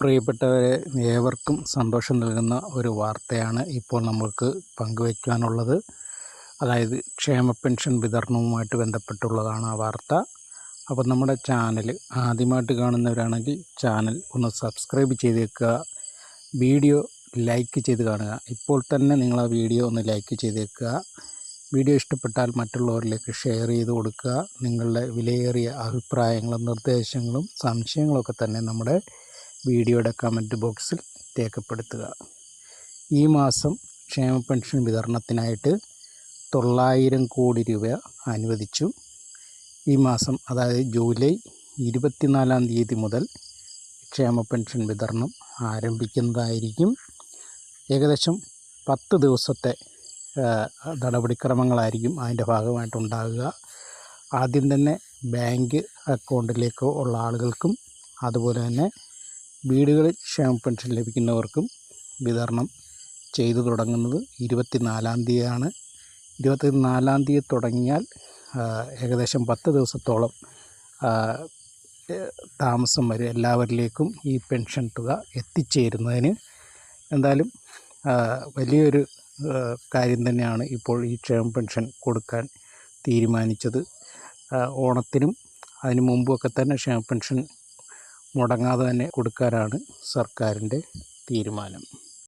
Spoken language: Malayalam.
പ്രിയപ്പെട്ടവരെ ഏവർക്കും സന്തോഷം നൽകുന്ന ഒരു വാർത്തയാണ് ഇപ്പോൾ നമ്മൾക്ക് പങ്കുവയ്ക്കാനുള്ളത്. അതായത് ക്ഷേമ പെൻഷൻ വിതരണവുമായിട്ട് ബന്ധപ്പെട്ടുള്ളതാണ് ആ വാർത്ത. അപ്പോൾ നമ്മുടെ ചാനൽ ആദ്യമായിട്ട് കാണുന്നവരാണെങ്കിൽ ചാനൽ ഒന്ന് സബ്സ്ക്രൈബ് ചെയ്തേക്കുക വീഡിയോ ലൈക്ക് ചെയ്ത് കാണുക. ഇപ്പോൾ തന്നെ നിങ്ങൾ ആ വീഡിയോ ഒന്ന് ലൈക്ക് ചെയ്തേക്കുക. വീഡിയോ ഇഷ്ടപ്പെട്ടാൽ മറ്റുള്ളവരിലേക്ക് ഷെയർ ചെയ്ത് കൊടുക്കുക. നിങ്ങളുടെ വിലയേറിയ അഭിപ്രായങ്ങളും നിർദ്ദേശങ്ങളും സംശയങ്ങളൊക്കെ തന്നെ നമ്മുടെ വീഡിയോയുടെ കമന്റ് ബോക്സിൽ രേഖപ്പെടുത്തുക. ഈ മാസം ക്ഷേമ പെൻഷൻ വിതരണത്തിനായിട്ട് തൊള്ളായിരം കോടി രൂപ അനുവദിച്ചു. ഈ മാസം അതായത് ജൂലൈ ഇരുപത്തിനാലാം തീയതി മുതൽ ക്ഷേമ പെൻഷൻ വിതരണം ആരംഭിക്കുന്നതായിരിക്കും. ഏകദേശം പത്ത് ദിവസത്തെ നടപടിക്രമങ്ങളായിരിക്കും അതിന്റെ ഭാഗമായിട്ടുണ്ടാകുക. ആദ്യം തന്നെ ബാങ്ക് അക്കൗണ്ടിലേക്കോ ഉള്ള ആളുകൾക്കും അതുപോലെ തന്നെ വീടുകളിൽ ക്ഷേമ പെൻഷൻ ലഭിക്കുന്നവർക്കും വിതരണം ചെയ്തു തുടങ്ങുന്നത് ഇരുപത്തിനാലാം തീയതിയാണ്. ഇരുപത്തിനാലാം തീയതി തുടങ്ങിയാൽ ഏകദേശം പത്ത് ദിവസത്തോളം താമസം വരെ എല്ലാവരിലേക്കും ഈ പെൻഷൻ തുക എത്തിച്ചേരുന്നതിന്. എന്തായാലും വലിയൊരു കാര്യം തന്നെയാണ് ഇപ്പോൾ ഈ ക്ഷേമ പെൻഷൻ കൊടുക്കാൻ തീരുമാനിച്ചത്. ഓണത്തിനും അതിന് മുമ്പൊക്കെ തന്നെ ക്ഷേമ പെൻഷൻ മുടങ്ങാതെ തന്നെ കൊടുക്കാനാണ് സർക്കാരിന്റെ തീരുമാനം.